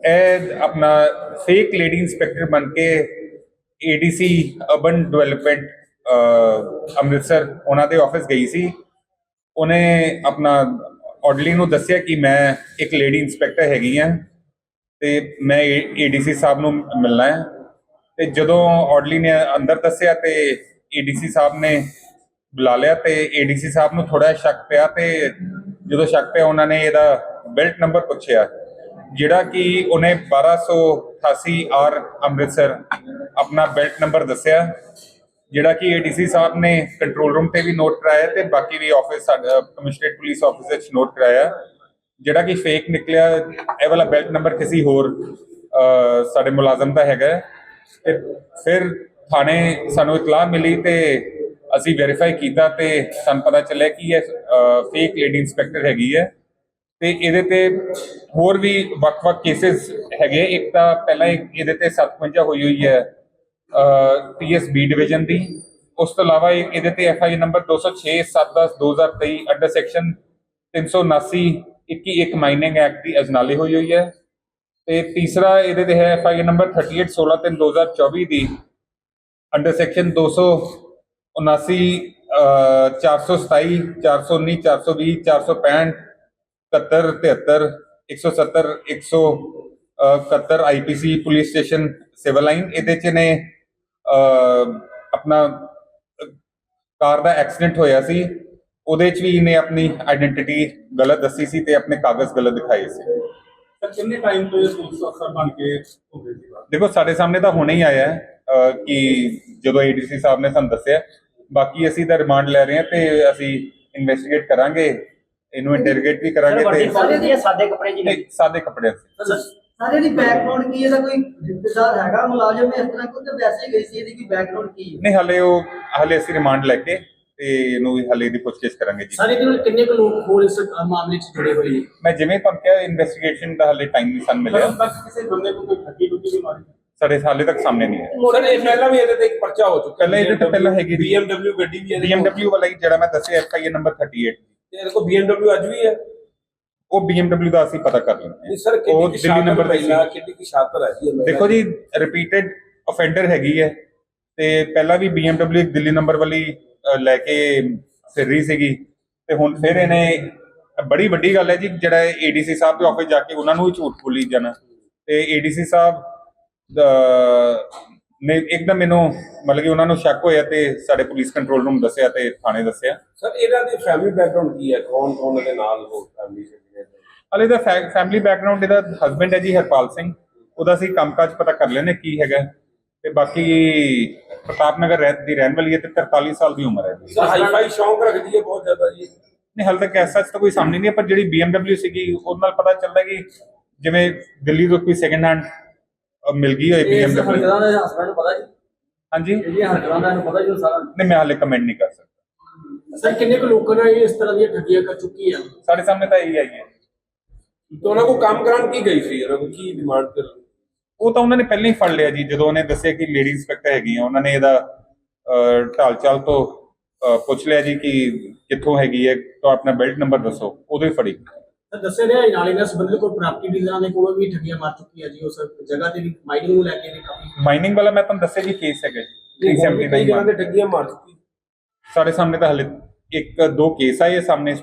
ਇਹ ਆਪਣਾ fake lady inspector ਬਣ ਕੇ ਏਡੀਸੀ ਅਰਬਨ ਡਿਵੈਲਪਮੈਂਟ ਅੰਮ੍ਰਿਤਸਰ ਉਹਨਾਂ ਦੇ ਆਫਿਸ ਗਈ ਸੀ। ਉਹਨੇ ਆਪਣਾ ਆਰਡਰਲੀ ਨੂੰ ਦੱਸਿਆ ਕਿ ਮੈਂ ਇੱਕ ਲੇਡੀ ਇੰਸਪੈਕਟਰ ਹੈਗੀ ਆ ਤੇ ਮੈਂ ਏਡੀਸੀ ਸਾਹਿਬ ਨੂੰ ਮਿਲਣਾ ਹੈ ਤੇ ਜਦੋਂ ਆਰਡਰਲੀ ਨੇ ਅੰਦਰ ਦੱਸਿਆ ਤੇ ਏਡੀਸੀ ਸਾਹਿਬ ਨੇ ਬੁਲਾ ਲਿਆ ਤੇ ਏਡੀਸੀ ਸਾਹਿਬ ਨੂੰ ਥੋੜਾ ਸ਼ੱਕ ਪਿਆ ਤੇ ਜਦੋਂ ਸ਼ੱਕ ਪਿਆ ਉਹਨਾਂ ਨੇ ਇਹਦਾ ਬੈਲਟ ਨੰਬਰ ਪੁੱਛਿਆ। ਜਿਹੜਾ ਕਿ ਉਹਨੇ 1288 ਆਰ ਅੰਮ੍ਰਿਤਸਰ ਆਪਣਾ ਬੈਲਟ ਨੰਬਰ ਦੱਸਿਆ, ਜਿਹੜਾ ਕਿ ਏਡੀਸੀ ਸਾਹਿਬ ਨੇ ਕੰਟਰੋਲ ਰੂਮ ਤੇ ਵੀ ਨੋਟ ਕਰਾਇਆ ਤੇ ਬਾਕੀ ਵੀ ਆਫਿਸ ਸਾਡਾ ਕਮਿਸ਼ਨਰੇਟ ਪੁਲਿਸ ਆਫਿਸ ਵਿੱਚ ਨੋਟ ਕਰਾਇਆ ਜਿਹੜਾ ਕਿ ਫੇਕ ਨਿਕਲਿਆ, ਇਹ ਵਾਲਾ ਬੈਲਟ ਨੰਬਰ ਕਿਸੇ ਹੋਰ ਸਾਡੇ ਮੁਲਾਜ਼ਮ ਦਾ ਹੈਗਾ ਹੈ। ਤੇ ਫਿਰ ਥਾਣੇ ਸਾਨੂੰ ਇਤਲਾਹ ਮਿਲੀ ਤੇ ਅਸੀਂ ਵੈਰੀਫਾਈ ਕੀਤਾ ਤੇ ਸਾਨੂੰ ਪਤਾ ਚੱਲਿਆ ਕਿ ਇਹ ਫੇਕ ਲੇਡੀ ਇੰਸਪੈਕਟਰ ਹੈਗੀ ਹੈ ਤੇ ਇਹਦੇ ਤੇ ਹੋਰ ਵੀ ਵੱਖ-ਵੱਖ ਕੇਸਿਸ ਹੈਗੇ ਇੱਕ ਤਾਂ ਪਹਿਲਾਂ ਇਹਦੇ ਤੇ 57 ਹੋਈ ਹੋਈ ਹੈ ਪੀਐਸਬੀ ਡਿਵੀਜ਼ਨ ਦੀ। ਉਸ ਤੋਂ ਇਲਾਵਾ ਇੱਕ ਇਹਦੇ ਤੇ FI number 206 710 2023 under section 379 21 mining act ਦੀ ਅਜਨਾਲੇ ਹੋਈ ਹੋਈ ਹੈ। ਤੇ ਤੀਸਰਾ ਇਹਦੇ ਤੇ ਹੈ ਐਫਆਈ ਨੰਬਰ 38 16 3 2024 ਦੀ under section 279 427 419 420 465 71 73 170 171 IPC police station civil line ਇਹਦੇ ਚ ਨੇ ਆਪਣਾ ਕਾਰ ਦਾ ਐਕਸੀਡੈਂਟ ਹੋਇਆ ਸੀ। ਉਹਦੇ ਚ ਵੀ ਇਹਨੇ ਆਪਣੀ ਆਇਡੈਂਟੀਟੀ ਗਲਤ ਦੱਸੀ ਸੀ ਤੇ ਆਪਣੇ ਕਾਗਜ਼ ਗਲਤ ਦਿਖਾਏ ਸੀ। ਕਿੰਨੇ ਟਾਈਮ ਤੋਂ ਅਫਸਰ ਬਣ ਕੇ ਦੇਖੋ ਸਾਡੇ ਸਾਹਮਣੇ ਤਾਂ ਹੁਣੇ ਹੀ ਆਇਆ ਹੈ ਕਿ ਜਦੋਂ ਏਡੀਸੀ ਸਾਹਿਬ ਨੇ ਸਾਨੂੰ ਦੱਸਿਆ। ਬਾਕੀ ਅਸੀਂ ਤਾਂ ਰਿਮਾਂਡ ਲੈ ਰਹੇ ਹਾਂ ਤੇ ਅਸੀਂ ਇਨਵੈਸਟੀਗੇਟ ਕਰਾਂਗੇ। ਇਹਨੂੰ ਇੰਟਰੋਗੇਟ ਵੀ ਕਰਾਂਗੇ ਤੇ ਸਾਰੇ ਦੀ ਸਾਦੇ ਕੱਪੜੇ ਜੀ? ਨਹੀਂ, ਸਾਦੇ ਕੱਪੜੇ। ਸਾਰੇ ਦੀ ਬੈਕਗ੍ਰਾਉਂਡ ਕੀ ਇਹਦਾ ਕੋਈ ਰਿਸ਼ਤੇਦਾਰ ਹੈਗਾ? ਮੁਲਾਜ਼ਮ ਇਸ ਤਰ੍ਹਾਂ ਕੋਈ ਤੇ ਵੈਸੇ ਹੀ ਗਈ ਸੀ ਇਹਦੀ ਕੀ ਬੈਕਗ੍ਰਾਉਂਡ ਕੀ ਹੈ? ਨਹੀਂ ਹਲੇ ਉਹ ਹਲੇ ਅਸੀਂ ਰਿਮਾਂਡ ਲੈ ਕੇ ਤੇ ਇਹਨੂੰ ਵੀ ਹਲੇ ਦੀ ਪੁੱਛਗਿੱਛ ਕਰਾਂਗੇ ਜੀ। ਸਾਰੇ ਦੇ ਕਿੰਨੇ ਕੁ ਲੋਕ ਹੋਰ ਇਸ ਮਾਮਲੇ 'ਚ ਜੁੜੇ ਹੋਏ? ਨੇ ਮੈਂ ਜਿਵੇਂ ਤੁਹਾਨੂੰ ਕਿਹਾ ਇਨਵੈਸਟੀਗੇਸ਼ਨ ਦਾ ਹਲੇ ਟਾਈਮ ਨਹੀਂ ਸਾਨੂੰ ਮਿਲਿਆ। ਤੱਕ ਕਿਸੇ ਬੰਦੇ ਨੂੰ ਕੋਈ ਠੱਗੀ ਟੁੱਟੀ ਵੀ ਮਾਰੀ? ਸਾਡੇ ਹਾਲੇ ਤੱਕ ਸਾਹਮਣੇ ਨਹੀਂ ਆਇਆ ਸਰ ਇਹ ਪਹਿਲਾਂ ਵੀ ਇਹਦੇ ਤੇ ਇੱਕ ਪਰਚਾ ਹੋ ਚੁੱਕਾ ਪਹਿਲਾਂ ਇਹਦੇ ਤੇ ਪਹਿਲਾਂ ਹੈਗੀ। BMW ਗੱਡੀ ਵੀ ਕੋਲ- BMW ਵਾਲਾ ਹੀ ਜਿਹੜਾ ਮੈਂ ਦੱਸਿਆ ਐਫਆਈਏ ਨੰਬਰ 38 ਤੇ ਇਹਦੇ ਕੋਲ BMW ਅੱਜ ਵੀ ਹੈ। ਉਹ BMW ਦਾ ਅਸੀਂ ਪਤਾ ਕਰ ਲੈਂਦੇ ਨਹੀਂ ਸਰ ਉਹ ਕਿੰਨੀ ਦਿੱਲੀ ਸ਼ਾਤਰ ਨੰਬਰ ਤੇ ਮਹਿਲਾ ਕਿੰਨੀ ਕੀ ਸ਼ਾਤਰ ਹੈ ਜੀ ਇਹ ਮਹਿਲਾ। ਦੇਖੋ ਜੀ ਰਿਪੀਟਡ ਅਫੈਂਡਰ ਹੈਗੀ ਹੈ। ਤੇ ਪਹਿਲਾਂ ਵੀ BMW ਇੱਕ ਦਿੱਲੀ ਨੰਬਰ ਵਾਲੀ ਅਹ, ਲੈ ਕੇ ਫਿਰ ਰਹੀ ਸੀਗੀ। ਤੇ ਹੁਣ ਫਿਰ ਇਹਨੇ ਬੜੀ ਵੱਡੀ ਗੱਲ ਹੈ ਜੀ ਜਿਹੜਾ ਏਡੀਸੀ ਸਾਹਿਬ ਦੇ ਆਫਿਸ ਜਾ ਕੇ ਉਹਨਾਂ ਨੂੰ ਹੀ ਝੂਠ ਬੋਲੀ ਜਾਣਾ। ਤੇ ਏਡੀਸੀ ਸਾਹਿਬ ਦਾ- ਨੇ ਇੱਕਦਮ ਮੈਨੂੰ ਮਤਲਬ ਕਿ ਉਹਨਾਂ ਨੂੰ ਸ਼ੱਕ ਹੋਇਆ ਤੇ ਸਾਡੇ ਪੁਲਿਸ ਕੰਟਰੋਲ ਰੂਮ ਦੱਸਿਆ ਤੇ ਥਾਣੇ ਦੱਸਿਆ। ਸਰ ਇਹਨਾਂ ਦੀ ਫੈਮਿਲੀ ਬੈਕਗ੍ਰਾਉਂਡ ਕੀ ਹੈ? ਕੌਣ ਕੌਣ ਇਹਦੇ ਨਾਲ ਹੋ ਫੈਮਿਲੀ ਚ ਹਲੇ ਦਾ ਫੈਮਿਲੀ ਬੈਕਗ੍ਰਾਉਂਡ ਇਹਦਾ ਹਸਬੰਡ ਹੈ ਜੀ ਹਰਪਾਲ ਸਿੰਘ। ਉਹਦਾ ਅਸੀਂ ਕੰਮਕਾਜ ਪਤਾ ਕਰ ਲੈਨੇ ਕੀ ਹੈਗਾ। ਤੇ ਬਾਕੀ ਪ੍ਰਤਾਪ ਨਗਰ ਰਹਿ- ਦੀ ਰਹਿਣ ਵਾਲੀ ਹੈ ਤੇ 43 ਸਾਲ ਦੀ ਉਮਰ ਹੈ ਜੀ। ਸਰ ਹਾਈ ਫਾਈ ਸ਼ੌਂਕ ਰੱਖਦੀ ਹੈ ਬਹੁਤ ਜ਼ਿਆਦਾ ਜੀ। ਨਹੀਂ ਹਾਲੇ ਤੱਕ ਐਸਾ ਤਾਂ ਕੋਈ ਸਾਹਮਣੇ ਨਹੀਂ ਪਰ ਜਿਹੜੀ BMW ਸੀਗੀ ਉਹਦੇ ਨਾਲ ਪਤਾ ਚੱਲਦਾ ਕਿ ਜਿਵੇਂ ਦਿੱਲੀ ਤੋਂ ਕੋਈ ਸੈਕੰਡ ਹੈਂਡ ਮਿਲ ਗਈ ਹੋਈ BMW ਹਰਕਤਾਂ ਦਾ ਹਸਬੰਡ ਨੂੰ ਪਤਾ ਜੀ। ਹਾਂਜੀ। ਇਹਦੀਆਂ ਹਰਕਤਾਂ ਦਾ ਇਹਨੂੰ ਪਤਾ ਜੀ ਸਾਰਾ। ਨਹੀਂ ਮੈਂ ਹਾਲੇ ਕਮੈਂਟ ਨਹੀਂ ਕਰ ਸਕਦਾ। ਸਰ ਕਿੰਨੇ ਕੁ ਲੋਕਾਂ ਨੇ ਇਸ ਤਰ੍ਹਾਂ ਦੀਆਂ ਠੱਗੀਆਂ ਕਰ ਚੁੱਕੀ ਆ? ਸਾਡੇ ਸਾਹਮਣੇ ਤਾਂ ਇਹੀ ਆਈ ਹੈ। ਤੇ ਉਹਨਾਂ ਕੋ ਕੰਮ ਕਰਾਉਣ ਕੀ ਗਈ ਸੀ? ਉਹਨਾਂ ਕੋ ਕੀ ਡਿਮਾਂਡ ਕਰ ਉਹ ਤਾਂ ਉਹਨਾਂ ਨੇ ਪਹਿਲਾਂ ਹੀ ਫੜ ਲਿਆ ਜੀ ਜਦੋਂ ਉਹਨੇ ਦੱਸਿਆ ਕਿ ਲੇਡੀ ਇੰਸਪੈਕਟਰ ਹੈਗੀ ਆ ਉਹਨਾਂ ਨੇ ਇਹਦਾ ਅਹ, ਢਾਲ ਚਾਲ ਤੋਂ ਪੁੱਛ ਲਿਆ ਜੀ ਕਿ ਕਿੱਥੋਂ ਹੈਗੀ ਹੈ ਤਾਂ ਆਪਣਾ ਬੈਲਟ ਨੰਬਰ ਦੱਸੋ ਉਦੋਂ ਹੀ ਫੜੀ। ਤਾਂ ਦੱਸਿਆ ਰਿਹਾ ਨਾਲੇ ਨਾਲ ਸੰਬੰਧਿਤ ਕੋਈ ਪ੍ਰਾਪਰਟੀ ਡੀਲਰਾਂ ਦੇ ਕੋਲੋਂ ਵੀ ਠੱਗੀਆਂ ਮਾਰ ਚੁੱਕੀ ਆ ਜੀ ਉਸ ਜਗ੍ਹਾ ਤੇ ਵੀ ਮਾਈਨਿੰਗ ਨੂੰ ਲੈ ਕੇ ਵੀ ਕਾਫੀ ਮਾਈਨਿੰਗ ਵਾਲਾ ਮੈਂ ਤੁਹਾਨੂੰ ਦੱਸਿਆ ਜੀ ਕੇਸ ਹੈਗਾ ਜੀ ਕਈ 379 ਜਗ੍ਹਾ ਤੇ ਠੱਗੀਆਂ ਮਾਰ ਚੁੱਕੀ। ਸਾਡੇ ਸਾਹਮਣੇ ਤਾਂ ਹਲੇ ਇੱਕ ਦੋ ਕੇਸ ਆਏ ਆ ਸਾਹਮਣੇ।